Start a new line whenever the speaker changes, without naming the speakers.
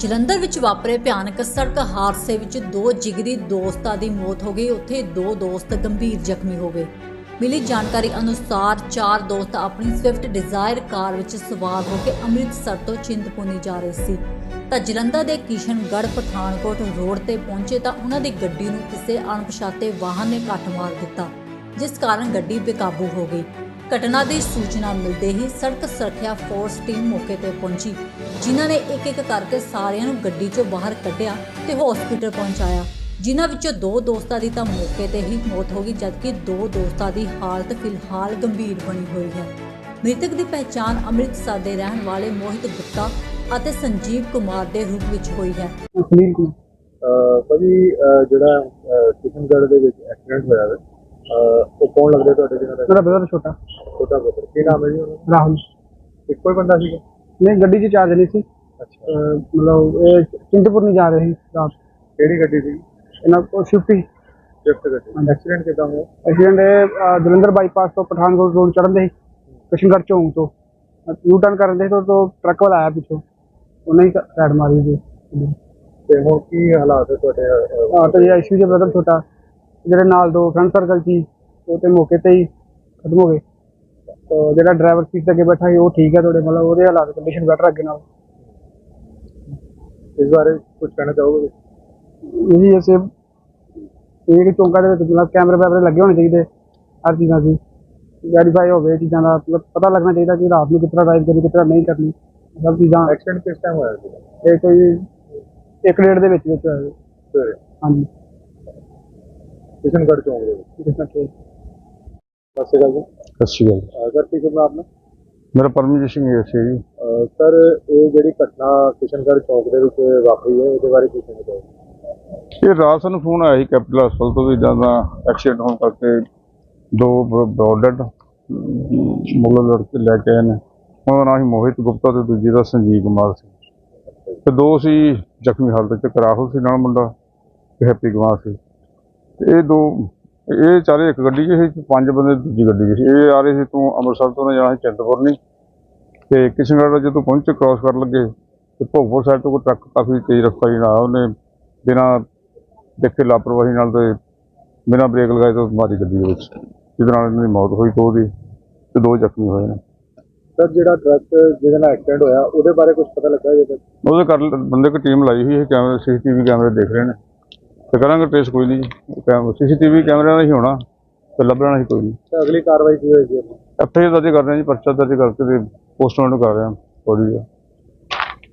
ਜਲੰਧਰ ਵਿੱਚ ਵਾਪਰੇ ਭਿਆਨਕ ਸੜਕ ਹਾਦਸੇ ਵਿੱਚ ਦੋ ਜਿਗਰੀ ਦੋਸਤਾਂ ਦੀ ਮੌਤ ਹੋ ਗਈ। ਉੱਥੇ ਦੋ ਦੋਸਤ ਗੰਭੀਰ ਜ਼ਖਮੀ ਹੋ ਗਏ। ਮਿਲੀ ਜਾਣਕਾਰੀ ਅਨੁਸਾਰ ਚਾਰ ਦੋਸਤ ਆਪਣੀ ਸਵਿਫਟ ਡਿਜ਼ਾਇਰ ਕਾਰ ਵਿੱਚ ਸਵਾਰ ਹੋ ਕੇ ਅੰਮ੍ਰਿਤਸਰ ਤੋਂ ਚਿੰਤਪੁਰਨੀ ਜਾ ਰਹੇ ਸੀ। ਤਾਂ ਜਲੰਧਰ ਦੇ ਕਿਸ਼ਨਗੜ੍ਹ, ਪਠਾਨਕੋਟ ਰੋਡ ਤੇ ਪਹੁੰਚੇ ਤਾਂ ਉਹਨਾਂ ਦੀ ਗੱਡੀ ਨੂੰ ਕਿਸੇ ਅਣਪਛਾਤੇ ਵਾਹਨ ਨੇ ਕੱਟ ਮਾਰ ਦਿੱਤਾ, ਜਿਸ ਕਾਰਨ ਗੱਡੀ ਬੇਕਾਬੂ ਹੋ ਗਈ। ਘਟਨਾ ਦੀ ਸੂਚਨਾ ਮਿਲਦੇ ਹੀ ਸੜਕ ਸੁਰੱਖਿਆ ਫੋਰਸ ਟੀਮ ਮੌਕੇ ਤੇ ਪਹੁੰਚੀ, ਜਿਨ੍ਹਾਂ ਨੇ ਇੱਕ ਇੱਕ ਕਰਕੇ ਸਾਰਿਆਂ ਨੂੰ ਗੱਡੀ 'ਚੋਂ ਬਾਹਰ ਕੱਢਿਆ ਤੇ ਹਸਪੀਟਲ ਪਹੁੰਚਾਇਆ। ਜਿਨ੍ਹਾਂ ਵਿੱਚੋਂ ਦੋ ਦੋਸਤਾਂ ਦੀ ਤਾਂ ਮੌਕੇ ਤੇ ਹੀ ਮੌਤ ਹੋ ਗਈ, ਜਦਕਿ ਦੋ ਦੋਸਤਾਂ ਦੀ ਹਾਲਤ ਫਿਲਹਾਲ ਗੰਭੀਰ ਬਣੀ ਹੋਈ ਹੈ। ਮ੍ਰਿਤਕ ਦੀ ਪਹਿਚਾਣ ਅੰਮ੍ਰਿਤਸਰ ਦੇ ਰਹਿਣ ਵਾਲੇ ਮੋਹਿਤ ਗੁਪਤਾ ਅਤੇ ਸੰਜੀਵ ਕੁਮਾਰ ਦੇ ਰੂਪ ਵਿੱਚ ਹੋਈ ਹੈ।
ਸੁਨੀਲ ਕੁਮਾਰ
ਭਾਜੀ ਜਿਹੜਾ ਕਿਸ਼ਨਗੜ੍ਹ ਦੇ ਵਿੱਚ ਐਕਸੀਡੈਂਟ ਹੋਇਆ ਹੈ। ਉਹ ਕੌਣ ਲੱਗਦਾ ਤੁਹਾਡੇ ਜਿਹਨਾਂ ਦਾ
ਮੇਰਾ ਬ੍ਰਦਰ ਛੋਟਾ
ਛੋਟਾ ਬ੍ਰਦਰ ਕੀ ਨਾਮ ਹੈ ਜੀ ਉਹਨਾਂ ਦਾ
ਰਾਹੁਲ
ਇੱਕੋ ਹੀ ਬੰਦਾ ਸੀਗਾ
ਨਹੀਂ ਗੱਡੀ 'ਚ ਚਾਰ ਜਣੇ ਸੀ
ਅੱਛਾ
ਅਹ ਮਤਲਬ ਇਹ ਚਿੰਤਪੁਰ ਨਹੀਂ ਜਾ ਰਹੇ ਸੀ ਰਾਤ
ਕਿਹੜੀ ਗੱਡੀ ਸੀ
ਇਹਨਾਂ ਕੋਲ ਸ਼ਿਫਟੀ
ਸ਼ਿਫਟ ਗੱਡੀ ਐਕਸੀਡੈਂਟ ਕਿਦਾਂ ਹੋਇਆ
ਐਕਸੀਡੈਂਟ ਇਹ ਅਹ, ਜਲੰਧਰ ਬਾਈਪਾਸ ਤੋਂ ਪਠਾਨਕੋਟ ਰੋਡ ਚੜ੍ਹਨ ਦੇ ਕਿਸ਼ਨਗੜ੍ਹ ਚੌਂਕ ਤੋਂ ਯੂ ਟਰਨ ਕਰਨ ਦੇ ਤੋਂ ਤੋਂ ਟਰੱਕ ਵਾਲਾ ਆਇਆ ਪਿੱਛੋਂ ਉਹਨੇ ਹੀ ਸਾਈਡ ਮਾਰੀ ਜੀ
ਤੇ ਹੁਣ ਕੀ ਹਾਲਾਤ ਹੈ ਤੁਹਾਡੇ ਅਹ,
ਆ ਤੇ ਆਈਸੀ ਦੇ ਬ੍ਰਦਰ ਛੋਟਾ ਜਿਹੜੇ ਨਾਲ ਦੋ ਫਰੈਂਡ ਸਰਕਲ ਸੀ ਉਹ ਤੇ ਮੌਕੇ ਤੇ ਹੀ ਖਤਮ ਹੋ ਗਏ। ਤਾਂ ਜਿਹੜਾ ਡਰਾਈਵਰ ਸੀਟ ਤੇ ਅੱਗੇ ਬੈਠਾ ਸੀ ਉਹ ਠੀਕ ਹੈ ਥੋੜੇ ਮਤਲਬ ਉਹਦੇ ਹਾਲਾਤ ਕੰਡੀਸ਼ਨ ਬੈਟਰ ਅੱਗੇ ਨਾਲ।
ਇਸ ਬਾਰੇ ਕੁਝ ਕਹਿਣਾ ਚਾਹੋਗੇ?
ਇਹੀ ਐਸੇ ਇਹ ਜਿਹੜੀ ਚੌਂਕਾਂ ਦੇ ਵਿੱਚ ਮਤਲਬ ਕੈਮਰੇ ਵੈਮਰੇ ਲੱਗੇ ਹੋਣੇ ਚਾਹੀਦੇ ਹਰ ਚੀਜ਼ਾਂ ਦੀ। ਵੈਰੀਫਾਈ ਹੋਵੇ ਚੀਜ਼ਾਂ ਦਾ ਮਤਲਬ ਪਤਾ ਲੱਗਣਾ ਚਾਹੀਦਾ ਕਿ ਰਾਤ ਨੂੰ ਤਰ੍ਹਾਂ ਡਰਾਈਵ ਕਰਨੀ ਤਰ੍ਹਾਂ ਨਹੀਂ ਕਰਨੀ। ਸਭ ਚੀਜ਼ਾਂ
ਐਕਸੀਡੈਂਟ ਕਿਸ ਟਾਈਮ ਹੋਇਆ ਸੀ?
ਇਹ ਕੋਈ ਇੱਕ ਡੇਢ ਦੇ ਵਿੱਚ ਵਿੱਚ ਹੋਇਆ।
ਸਵੇਰੇ।
ਹਾਂਜੀ।
ਕਿਸ਼ਨਗੜ੍ਹ ਚੌਂਕ ਦੇ ਵਿੱਚ।
ਜਿਸ ਤਰ੍ਹਾਂ ਕਿ
ਸਤਿ ਸ਼੍ਰੀ ਅਕਾਲ ਜੀ।
ਸਤਿ ਸ਼੍ਰੀ ਅਕਾਲ।
ਅਹ ਸਰ ਕੀ ਆਪਣਾ?
ਮੇਰਾ ਪਰਮਜੀਤ ਸਿੰਘ ਜੀ
ਅਹ ਸਰ ਇਹ ਜਿਹੜੀ ਘਟਨਾ ਕਿਸ਼ਨਗੜ੍ਹ ਚੌਂਕ ਦੇ ਵਿੱਚ ਵਾਪਰੀ ਹੈ ਇਹਦੇ ਬਾਰੇ ਕੀ ਕਹਿਣਾ ਚਾਹੋਗੇ?
ਇਹ ਰਾਤ ਸਾਨੂੰ ਫੋਨ ਆਇਆ ਸੀ ਕੈਪੀਟਲ ਹਸਪਤਾਲ ਤੋਂ ਵੀ ਇਦਾਂ ਦਾ ਐਕਸੀਡੈਂਟ ਹੋਣ ਕਰਕੇ ਦੋ ਬ੍ਰੌਡਡ ਮੁਗਲ ਲੜਕੇ ਲੈ ਕੇ ਆਏ ਨੇ। ਉਹਨਾਂ ਦਾ ਨਾਮ ਸੀ ਮੋਹਿਤ ਗੁਪਤਾ ਤੇ ਦੂਜੀ ਦਾ ਸੰਜੀਵ ਕੁਮਾਰ ਸੀ। ਤੇ ਦੋ ਸੀ ਜ਼ਖਮੀ ਹਾਲਤ ਚ ਰਾਹੁਲ ਸੀ ਨਾਲ ਮੁੰਡਾ ਤੇ ਹੈਪੀ ਕੁਮਾਰ ਸੀ। ਇਹ ਦੋ ਇਹ ਚਾਰੇ ਇੱਕ ਗੱਡੀ 'ਚ ਸੀ ਪੰਜ ਬੰਦੇ ਦੂਜੀ ਗੱਡੀ 'ਚ ਸੀ। ਇਹ ਆ ਰਹੇ ਸੀ ਤੋਂ ਅੰਮ੍ਰਿਤਸਰ ਤੋਂ ਨਾ ਜਾਣਾ ਸੀ ਚਿੰਤਪੁਰਨੀ ਤੇ ਕਿਸ਼ਨਗੜ੍ਹ ਜਦੋਂ ਪਹੁੰਚੇ ਕ੍ਰਾਸ ਕਰਨ ਲੱਗੇ ਤੇ ਭੋਗਪੁਰ ਸਾਈਡ ਤੋਂ ਕੋਈ ਟਰੱਕ ਕਾਫੀ ਤੇਜ਼ ਰਫ਼ਤਾਰੀ ਨਾਲ ਉਹਨੇ ਬਿਨਾਂ ਦੇਖੇ ਲਾਪਰਵਾਹੀ ਨਾਲ ਤੇ ਬਿਨਾਂ ਬ੍ਰੇਕ ਲਗਾਏ ਤੋਂ ਮਾਰੀ ਗੱਡੀ ਦੇ ਵਿੱਚ ਜਿਹਦੇ ਨਾਲ ਇਹਨਾਂ ਦੀ ਮੌਤ ਹੋਈ ਤੋਂ ਉਹਦੀ ਤੇ ਦੋ ਜ਼ਖਮੀ ਹੋਏ ਨੇ।
ਸਰ ਜਿਹੜਾ ਟਰੱਕ ਜਿਹਦੇ ਨਾਲ ਐਕਸੀਡੈਂਟ ਹੋਇਆ ਉਹਦੇ ਬਾਰੇ ਕੁਝ ਪਤਾ ਲੱਗਾ ਜੇ
ਉਹਦੇ ਕਰ ਬੰਦੇ ਕੋ ਟੀਮ ਲਾਈ ਹੋਈ ਹੈ ਕੈਮਰੇ ਸੀਸੀਟੀਵੀ ਕੈਮਰੇ ਦੇਖ ਰਹੇ ਨੇ। ਤੇ ਕਰਾਂਗੇ ਟ੍ਰੇਸ ਕੋਈ ਨਹੀਂ ਸੀਸੀਟੀਵੀ ਕੈਮਰਿਆਂ ਦਾ ਹੀ ਹੋਣਾ ਤੇ ਲੱਭਣਾ ਹੀ ਕੋਈ ਨਹੀਂ।
ਤਾਂ ਅਗਲੀ ਕਾਰਵਾਈ ਕੀ ਹੋਏਗੀ?
ਐਫਆਈਆਰ ਦਰਜ ਕਰ ਰਹੇ ਹਾਂ ਜੀ ਪਰਚਾ ਦਰਜ ਕਰਕੇ ਤੇ ਪੋਸਟਮਾਰਟਮ ਕਰ ਰਹੇ ਹਾਂ ਬੋਡੀ ਦਾ